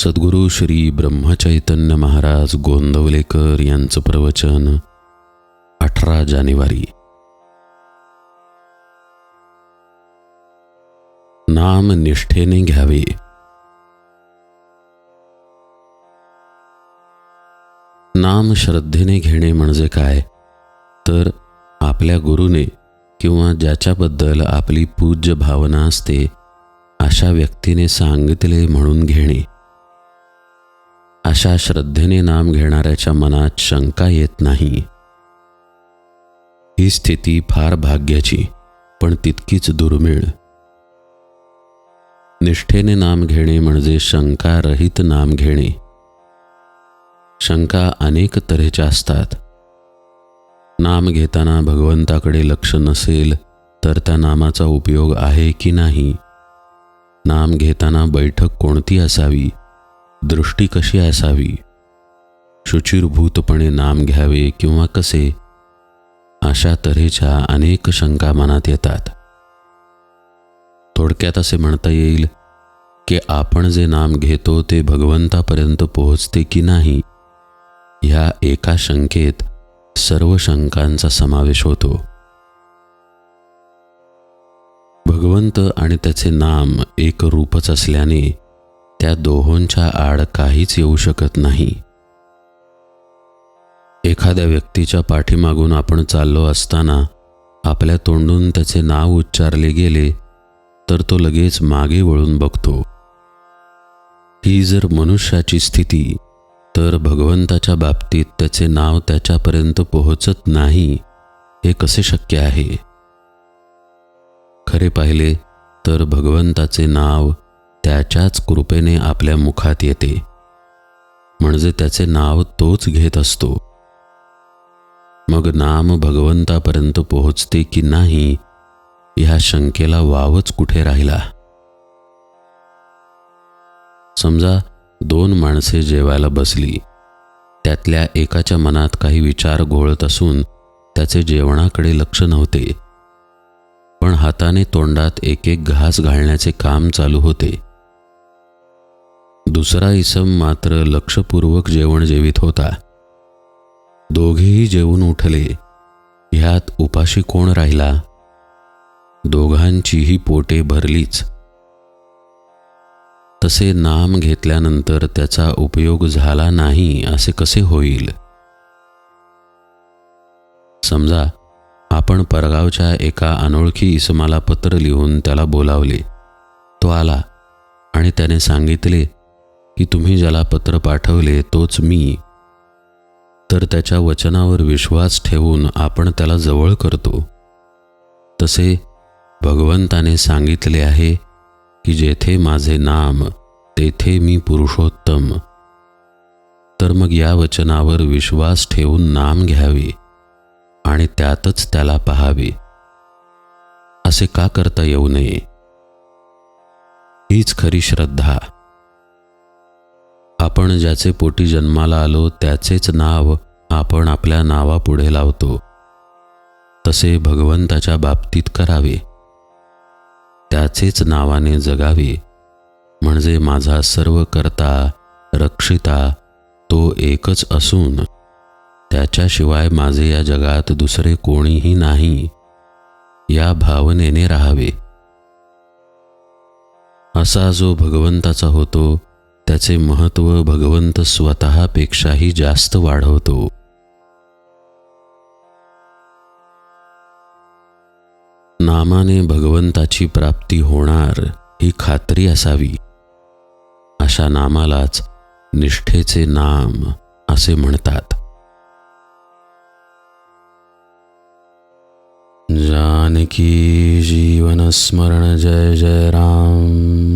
सद्गुरू श्री ब्रह्मचैतन्य महाराज गोंदवलेकर यांचं प्रवचन अठरा जानेवारी. नाम निष्ठेने घ्यावे. नाम श्रद्धेने घेणे म्हणजे काय? तर आपल्या गुरुने किंवा ज्याच्याबद्दल आपली पूज्य भावना असते अशा व्यक्तीने सांगितले म्हणून घेणे. अशा श्रद्धेने नाम घेणाऱ्याच्या मनात शंका येत नाही. ही स्थिती फार भाग्याची पण तितकीच दुर्मिळ. निष्ठेने नाम घेणे म्हणजे शंकारहित नाम घेणे. शंका अनेक तऱ्हेच्या असतात. नाम घेताना भगवंताकडे लक्ष नसेल तर त्या नामाचा उपयोग आहे की नाही? नाम घेताना बैठक कोणती असावी? दृष्टी कशी असावी? शुचिरभूतपणे नाम घ्यावे किंवा कसे? अशा तऱ्हेच्या अनेक शंका मनात येतात. थोडक्यात असे म्हणता येईल की आपण जे नाम घेतो ते भगवंतापर्यंत पोहोचते की नाही ह्या एका शंकेत सर्व शंकांचा समावेश होतो. भगवंत आणि त्याचे नाम एक रूपच असल्याने त्या दोहोंच्या आड काहीच येऊ शकत नाही. एखाद्या व्यक्तीच्या पाठीमागून आपण चाललो असताना आपल्या तोंडून त्याचे नाव उच्चारले गेले तर तो लगेच मागे वळून बघतो. ही जर मनुष्याची स्थिती तर भगवंताच्या बाबतीत त्याचे नाव त्याच्यापर्यंत पोहोचत नाही हे कसे शक्य आहे? खरे पाहिले तर भगवंताचे नाव त्याच्याच कृपेने आपल्या मुखात येते. म्हणजे त्याचे नाव तोच घेत असतो. मग नाम भगवंतापर्यंत पोहोचते की नाही ह्या शंकेला वावच कुठे राहिला? समजा दोन माणसे जेवायला बसली त्यातल्या एकाच्या मनात काही विचार घोळत असून त्याचे जेवणाकडे लक्ष नव्हते. पण हाताने तोंडात एक एक घास घालण्याचे काम चालू होते. दुसरा इसम मात्र लक्षपूर्वक जेवण जेवित होता. दोघेही जेवून उठले. ह्यात उपाशी कोण राहिला? दोघांचीही पोटे भरलीच. तसे नाम घेतल्यानंतर त्याचा उपयोग झाला नाही असे कसे होईल? समजा आपण परगावच्या एका अनोळखी इसमाला पत्र लिहून त्याला बोलावले. तो आला आणि त्याने सांगितले की तुम्ही ज्याला पत्र पाठवले तोच मी. तर त्याच्या वचनावर विश्वास ठेवून आपण त्याला जवळ करतो. तसे भगवंताने सांगितले आहे की जेथे माझे नाम तेथे मी पुरुषोत्तम. तर मग या वचनावर विश्वास ठेवून नाम घ्यावे आणि त्यातच त्याला पहावे. असे का करता येऊ नये? हीच खरी श्रद्धा. आपण ज्याचे पोटी जन्माला आलो त्याचेच नाव आपण आपल्या नावापुढे लावतो. तसे भगवंताच्या बाबतीत करावे. त्याचेच नावाने जगावे. म्हणजे माझा सर्व करता रक्षिता तो एकच असून त्याच्याशिवाय माझे या जगात दुसरे कोणीही नाही. या भावनेने राहावे. असा जो भगवंताचा होतो त्याचे महत्त्व भगवंत स्वतःपेक्षाही जास्त वाढवतो. नामाने भगवंताची प्राप्ती होणार ही खात्री असावी. अशा नामालाच निष्ठेचे नाम असे म्हणतात. जानकी जीवनस्मरण जय जय राम.